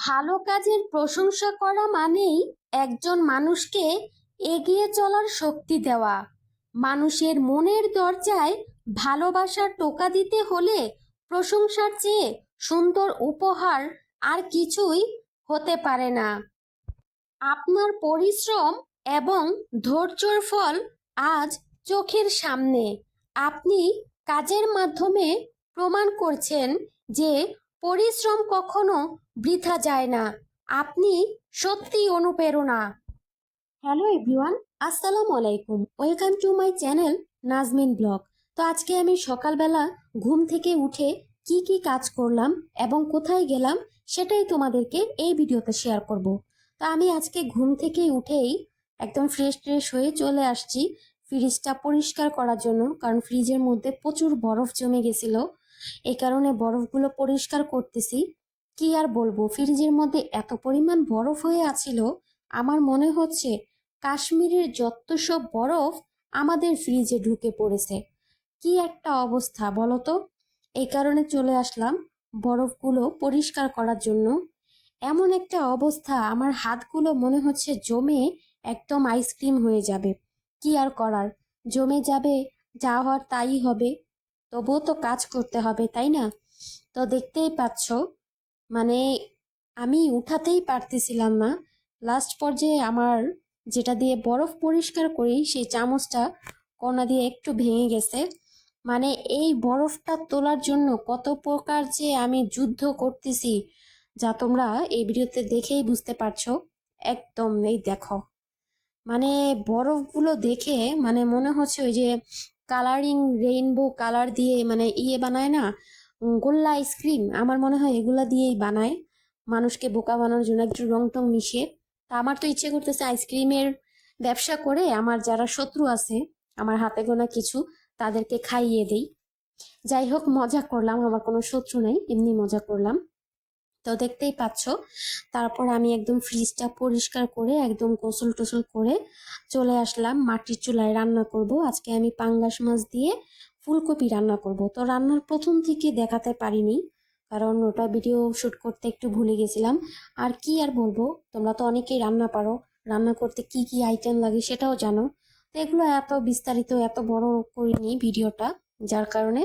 ভালো কাজের প্রশংসা করা মানেই একজন মানুষকে এগিয়ে চলার শক্তি দেওয়া। মানুষের মনের দরজায় ভালোবাসার টোকা দিতে হলে প্রশংসার চেয়ে সুন্দর উপহার আর কিছুই হতে পারে না। আপনার পরিশ্রম এবং ধৈর্যর ফল আজ চোখের সামনে। আপনি কাজের মাধ্যমে প্রমাণ করছেন যে পরিশ্রম কখনো বৃথা যায় না। আপনি সত্যি অনুপ্রেরণা। হ্যালো এভরিওয়ান, আসসালামু আলাইকুম। Welcome to my channel Nazmin blog. তো আজকে আমি সকালবেলা ঘুম থেকে উঠে কি কি কাজ করলাম এবং কোথায় গেলাম সেটাই তোমাদেরকে এই ভিডিওতে শেয়ার করব। তো আমি আজকে ঘুম থেকে উঠেই একদম ফ্রেশ ট্রেশ হয়ে চলে আসছি ফ্রিজটা পরিষ্কার করার জন্য, কারণ ফ্রিজের মধ্যে প্রচুর বরফ জমে গেছিল। এই কারণে বরফগুলো পরিষ্কার করতেছি। কি আর বলব? ফ্রিজের মধ্যে এত পরিমাণ বরফ হয়ে আছিল, আমার মনে হচ্ছে কাশ্মীরের যত সব বরফ আমাদের ফ্রিজে ঢুকে পড়েছে। কি একটা অবস্থা বলো তো? এই কারণে চলে আসলাম বরফগুলো পরিষ্কার করার জন্য। এমন একটা অবস্থা, আমার হাতগুলো মনে হচ্ছে জমে একদম আইসক্রিম হয়ে যাবে। কি আর করার? জমে যাবে, যা হওয়ার তাই হবে। তবুও তো কাজ করতে হবে, তাই না? তো দেখতেই পাচ্ছ মানে আমি উঠাতেই পারতেছিলাম না। লাস্ট পর্যায়ে আমার যেটা দিয়ে বরফ পরিষ্কার করি, সেই চামচটা কোনা দিয়ে একটু ভেঙে গেছে। মানে এই বরফটা তোলার জন্য কত প্রকার যে আমি যুদ্ধ করতেছি, যা তোমরা এই ভিডিওতে দেখেই বুঝতে পারছ। একদম এই দেখো। মানে বরফগুলো দেখে মানে মনে হচ্ছে ওই যে কালারিং রেইনবো কালার দিয়ে মানে ইয়ে বানায় না গোল্লা আইসক্রিম আমার মনে হয় এগুলা দিয়েই বানায়। মানুষকে বোকা বানানোর জন্য একটু রং টং মিশিয়ে। তা আমার তো ইচ্ছে করতেছে আইসক্রিমের ব্যবসা করে আমার যারা শত্রু আছে, আমার হাতে গোনা কিছু, তাদেরকে খাইয়ে দেই। যাই হোক, মজা করলাম, আমার কোনো শত্রু নাই, এমনি মজা করলাম। তো দেখতেই পাচ্ছ, তারপর আমি একদম ফ্রিজটা পরিষ্কার করে, একদম গোসল টোসল করে চলে আসলাম, মাটির চুলায় রান্না করব। আজকে আমি পাঙ্গাস মাছ দিয়ে ফুলকপি রান্না করব। তো রান্নার প্রথম থেকে দেখাতে পারিনি, কারণ ওটা ভিডিও শুট করতে একটু ভুলে গেছিলাম। আর কি আর বলব, তোমরা তো অনেকেই রান্না পারো, রান্না করতে কি কি আইটেম লাগে সেটাও জানো। তো এগুলো এত বিস্তারিত, এত বড় করিনি ভিডিওটা যার কারণে।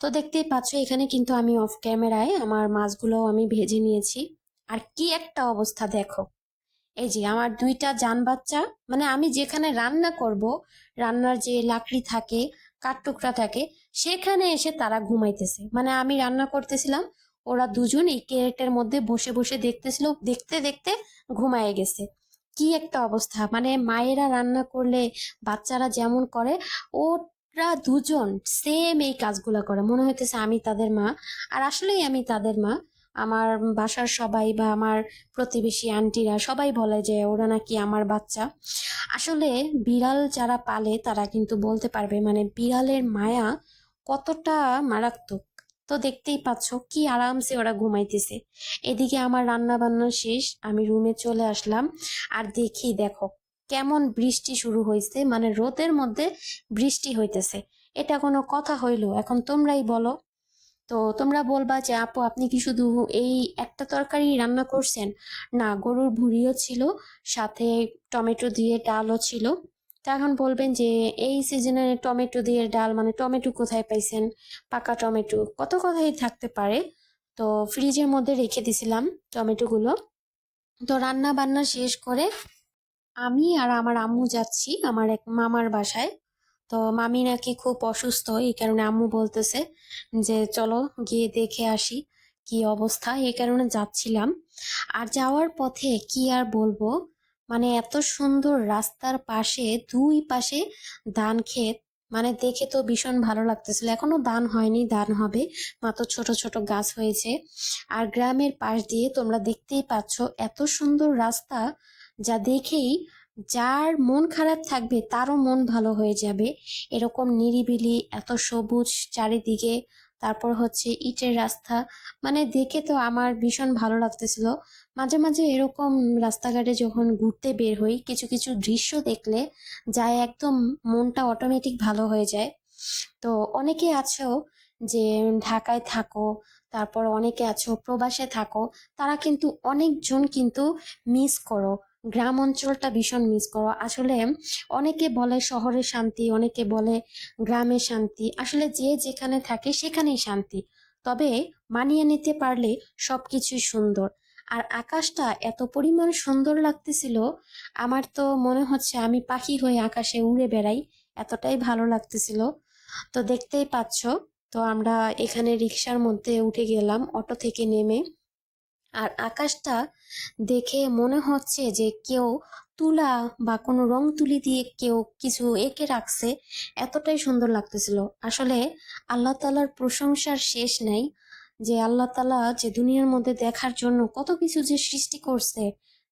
তো দেখতেই পাচ্ছ, এখানে কিন্তু আমি অফ ক্যামেরায় আমার মাছগুলো আমি ভেজে নিয়েছি। আর কি একটা অবস্থা দেখো। এই যে আমার দুইটা জান বাচ্চা মানে আমি যেখানে রান্না করব, রান্নার যে লাকড়ি থাকে কাঠটুকরা থাকে, সেখানে এসে তারা ঘুমাইতেছে। মানে আমি রান্না করতেছিলাম, ওরা দুজন এই ক্যারেটের মধ্যে বসে বসে দেখতেছিল, দেখতে দেখতে ঘুমায় গেছে। কি একটা অবস্থা মানে মায়েরা রান্না করলে, বাচ্চারা যেমন করে, ওরা দুজন সেম এই কাজগুলো করে। মনে হইতেছে আমি তাদের মা, আর আসলেই আমি তাদের মা। আমার বাসার সবাই বা আমার প্রতিবেশী আন্টিরা সবাই বলে যে ওরা নাকি আমার বাচ্চা। আসলে বিড়াল যারা পালে তারা কিন্তু বলতে পারবে মানে বিড়ালের মায়া কতটা মারাত্মক। তো দেখতেই পাচ্ছ কি আরামসে ওরা ঘুমাইতেছে। এদিকে আমার রান্না বান্না শেষ, আমি রুমে চলে আসলাম। আর দেখি, দেখো, কেমন বৃষ্টি শুরু হয়েছে মানে রোদের মধ্যে বৃষ্টি হইতেছে। এটা কোনো কথা হইল, এখন তোমরাই বলো। তো তোমরা বলবা যে, আপু, আপনি কি শুধু এই একটা তরকারি রান্না করছেন? না, গরুর ভুড়িও ছিল, সাথে টমেটো দিয়ে ডালও ছিল। তো এখন বলবেন যে, এই সিজনে টমেটো দিয়ে ডাল মানে টমেটো কোথায় পাইছেন? পাকা টমেটো। কত কথাই থাকতে পারে। তো ফ্রিজের মধ্যে রেখে দিছিলাম টমেটোগুলো। তো রান্না বান্না শেষ করে আমি আর আমার আম্মু যাচ্ছি, আমার এক মামার বাসায়। তো মামি নাকি খুব অসুস্থ, এই কারণে আম্মু বলতেছে যে, চলো গিয়ে দেখে আসি কি অবস্থা। এই কারণে যাচ্ছিলাম। আর যাওয়ার পথে কি আর বলব? মানে এত সুন্দর রাস্তার পাশে, দুই পাশে ধান ক্ষেত মানে দেখে তো ভীষণ ভালো লাগতেছিল। এখনও দান হয়নি দান হবে, মাত্র ছোট ছোট গাছ হয়েছে। আর গ্রামের পাশ দিয়ে তোমরা দেখতেই পাচ্ছ এত সুন্দর রাস্তা, যা দেখেই যার মন খারাপ থাকবে, তারও মন ভালো হয়ে যাবে। এরকম নিরিবিলি, এত সবুজ চারিদিকে, তারপর হচ্ছে ইটের রাস্তা। মানে দেখে তো আমার ভীষণ ভালো লাগতেছিল। মাঝে মাঝে এরকম রাস্তাঘাটে যখন ঘুরতে বের হই, কিছু কিছু দৃশ্য দেখলে যায় একদম মনটা অটোমেটিক ভালো হয়ে যায়। তো অনেকে আছো যে ঢাকায় থাকো, তারপর অনেকে আছো প্রবাসে থাকো, তারা কিন্তু অনেকজন কিন্তু মিস করো। গ্রাম অঞ্চলটা ভীষণ মিস করো। আসলে অনেকে বলে শহরে শান্তি, অনেকে বলে গ্রামে শান্তি। আসলে যে যেখানে থাকে সেখানেই শান্তি। তবে মানিয়ে নিতে পারলে সবকিছুই সুন্দর। আর আকাশটা এত পরিমাণ সুন্দর লাগতেছিল, আমার তো মনে হচ্ছে আমি পাখি হয়ে আকাশে উড়ে বেড়াই, এতটাই ভালো লাগতেছিল। তো দেখতেই পাচ্ছ, তো আমরা এখানে রিক্সার মধ্যে উঠে গেলাম, অটো থেকে নেমে। আর আকাশটা দেখে মনে হচ্ছে যে কেউ তুলা বা কোনো রং তুলি দিয়ে কেউ কিছু এঁকে রাখছে। এতটাই সুন্দর লাগতেছিল। আসলে আল্লাহ তালার প্রশংসার শেষ নাই যে আল্লাহ তালা যে দুনিয়ার মধ্যে দেখার জন্য কত কিছু যে সৃষ্টি করছে,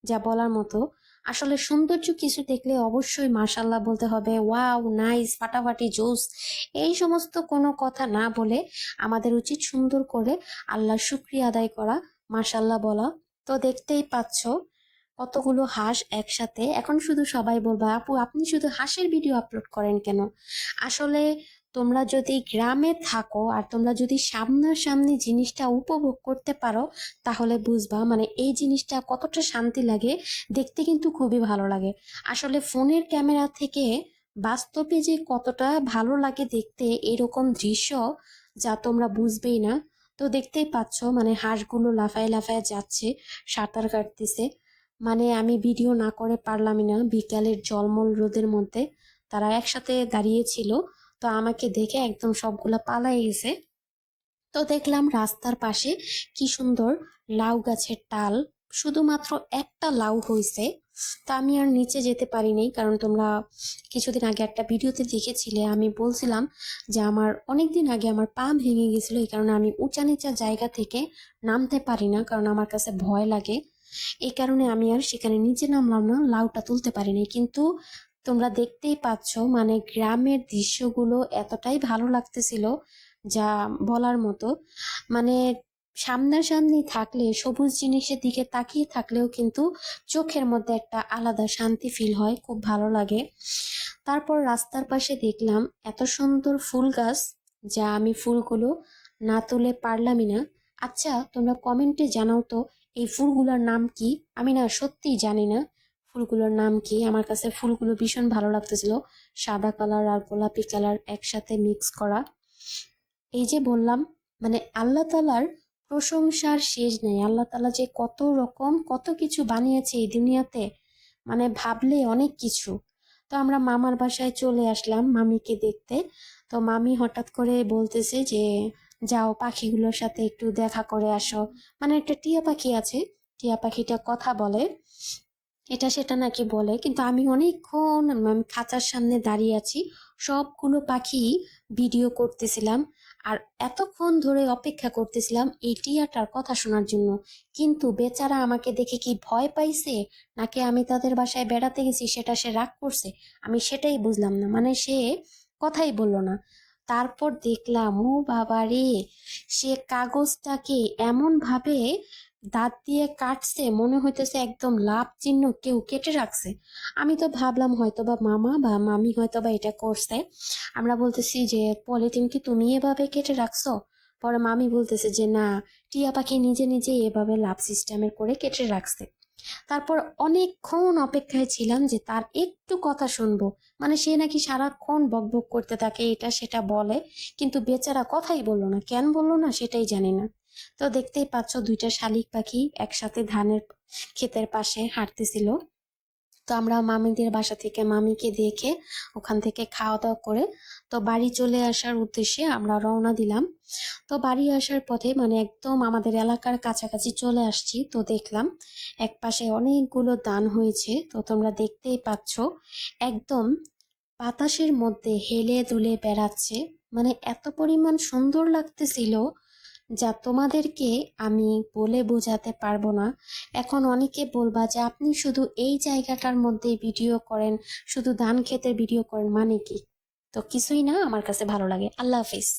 যা বলার মতো। আসলে সৌন্দর্য কিছু দেখলে অবশ্যই মার্শাল্লাহ বলতে হবে, ওয়াও, নাইস, ফাটাফাটি, জোস। এই সমস্ত কোনো কথা না বলে আমাদের উচিত সুন্দর করে আল্লাহর শুক্রিয়া আদায় করা। মার্শাল্লাহ বলা। তো দেখতেই পাচ্ছ কতগুলো হাঁস একসাথে। এখন শুধু সবাই বলবা, আপু, আপনি শুধু হাঁসের ভিডিও আপলোড করেন কেন? আসলে তোমরা যদি গ্রামে থাকো আর তোমরা যদি সামনাসামনি জিনিসটা উপভোগ করতে পারো, তাহলে বুঝবা মানে এই জিনিসটা কতটা শান্তি লাগে, দেখতে কিন্তু খুবই ভালো লাগে। আসলে ফোনের ক্যামেরা থেকে বাস্তবে যে কতটা ভালো লাগে দেখতে, এরকম দৃশ্য যা তোমরা বুঝবেই না। তো দেখতেই পাচ্ছ মানে হাঁসগুলো লাফায় লাফায় যাচ্ছে, সাঁতার কাটতেছে। মানে আমি ভিডিও না করে পারলামই না, বিকালের জলমল রোদের মধ্যে তারা একসাথে দাঁড়িয়েছিল তো আমাকে দেখে একদম সবগুলা পালাই গেছে। তো দেখলাম রাস্তার পাশে কি সুন্দর লাউ গাছের টাল, শুধুমাত্র একটা লাউ হয়েছে তা আমি আর নিচে যেতে পারিনি কারণ তোমরা কিছুদিন আগে একটা ভিডিওতে দেখেছিলে, আমি বলছিলাম যে আমার অনেক দিন আগে আমার পা ভেঙে গেছিল, এই কারণে আমি উঁচা নিচা জায়গা থেকে নামতে পারি না, কারণ আমার কাছে ভয় লাগে। এই কারণে আমি আর সেখানে নিচে নামলাম না, লাউটা তুলতে পারিনি কিন্তু তোমরা দেখতেই পাচ্ছ মানে গ্রামের দৃশ্যগুলো এতটাই ভালো লাগতেছিল, যা বলার মতো মানে সামনাসামনি থাকলে, সবুজ জিনিসের দিকে তাকিয়ে থাকলেও কিন্তু চোখের মধ্যে একটা আলাদা শান্তি ফিল হয়, খুব ভালো লাগে। তারপর রাস্তার পাশে দেখলাম এত সুন্দর ফুল গাছ, যা আমি ফুলগুলো না তুলে পারলামই না। আচ্ছা তোমরা কমেন্টে জানাও তো, এই ফুলগুলোর নাম কি? আমি না সত্যিই জানি না ফুলগুলোর নাম কি। আমার কাছে ফুলগুলো ভীষণ ভালো লাগতেছিল। সাদা কালার আর গোলাপি কালার একসাথে মিক্স করা। এই যে বললাম মানে আল্লাহ তালার প্রশংসার শেষ নেই। আল্লাহ তালা যে কত রকম কত কিছু বানিয়েছে এই দুনিয়াতে মানে ভাবলে অনেক কিছু। তো আমরা মামার বাসায় চলে আসলাম মামিকে দেখতে। তো মামি হঠাৎ করে বলতেছে যে, যাও পাখিগুলোর সাথে একটু দেখা করে আসো। মানে একটা টিয়া পাখি আছে, টিয়া পাখিটা কথা বলে। এটা সেটা নাকি বলে, কিন্তু আমি অনেকক্ষণ খাঁচার সামনে দাঁড়িয়ে আছি। সবগুলো পাখি ভিডিও করতেছিলাম আর এতক্ষণ ধরে অপেক্ষা করতেছিলাম এই টিয়াটার কথা শোনার জন্য। কিন্তু বেচারা আমাকে দেখে কি ভয় পাইছে? নাকি আমি তাদের বাসায় বেড়াতে গেছি, সেটা সে রাগ করছে? আমি সেটাই বুঝলাম না। মানে সে কথাই বলল না। তারপর দেখলাম, ও বাবা রে সে কাগজটাকে এমনভাবে দাঁত দিয়ে কাটছে, মনে হইতেছে একদম লাভ চিহ্ন কেউ কেটে রাখছে। আমি তো ভাবলাম হয়তো বা মামা বা মামি হয়তো বা এটা করছে। আমরা বলতেছি যে, পলিথিন কি তুমি এভাবে কেটে রাখছো? পরে মামি বলতেছে যে, না, টিয়া পাখি নিজে নিজে এভাবে লাভ সিস্টেমের করে কেটে রাখছে। তারপর অনেকক্ষণ অপেক্ষায় ছিলাম যে, তার একটু কথা শুনব। মানে সে নাকি সারাক্ষণ বকবক করতে থাকে, এটা সেটা বলে, কিন্তু বেচারা কথাই বলল না। কেন বলল না সেটাই জানি না। তো দেখতেই পাচ্ছ দুইটা শালিক পাখি একসাথে ধানের ক্ষেতের পাশে হাঁটতেছিল। তো আমরা মামিদের বাসা থেকে মামিকে দেখে ওখান থেকে খাওয়া দাওয়া করে তো বাড়ি চলে আসার উদ্দেশ্যে আমরা রওনা দিলাম। তো বাড়ি আসার পথে মানে একদম আমাদের এলাকার কাছাকাছি চলে আসছি তো দেখলাম এক পাশে অনেকগুলো দান হয়েছে। তো তোমরা দেখতেই পাচ্ছ একদম বাতাসের মধ্যে হেলে দুলে বেড়াচ্ছে। মানে এত পরিমাণ সুন্দর লাগতেছিল যা তোমাদেরকে আমি বলে বোঝাতে পারব না। এখন অনেকে বলবা যে, আপনি শুধু এই জায়গাটার মধ্যে ভিডিও করেন, শুধু ধান ক্ষেতের ভিডিও করেন মানে কি? তো কিছুই না, আমার কাছে ভালো লাগে। আল্লাহ হাফিজ।